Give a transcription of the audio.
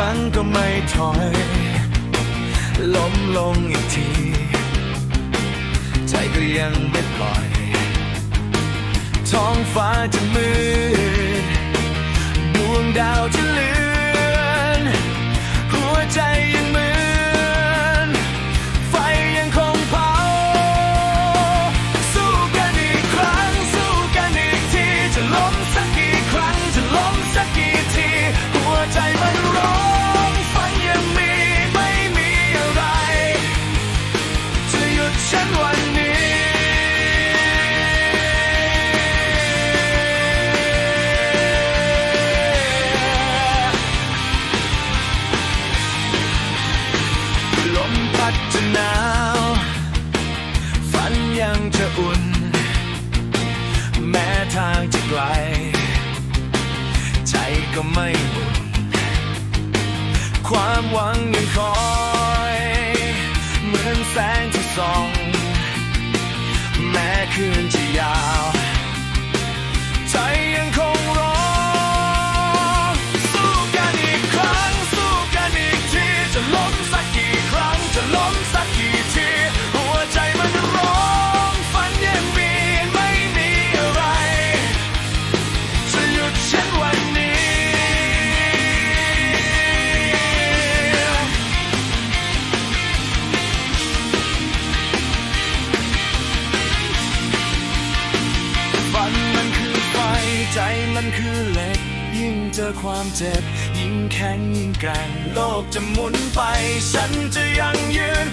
ครั้งก็ไม่ถอย ล้มลงอีกที ใจก็ยังไม่ปล่อย ท้องฟ้าจะมืด ดวงดาวจะ มพัดจะหนาว ฝันยังจะอุ่น แม้ทางจะไกล ใจก็ไม่บุ่นความหวังยังคอย เหมือนแสงที่ส่อง แม้คืนจะยาว มันคือเหล็ก ยิ่งเจอความเจ็บ ยิ่งแข็งยิ่งแกร่งโลกจะหมุนไป ฉันจะยังยืน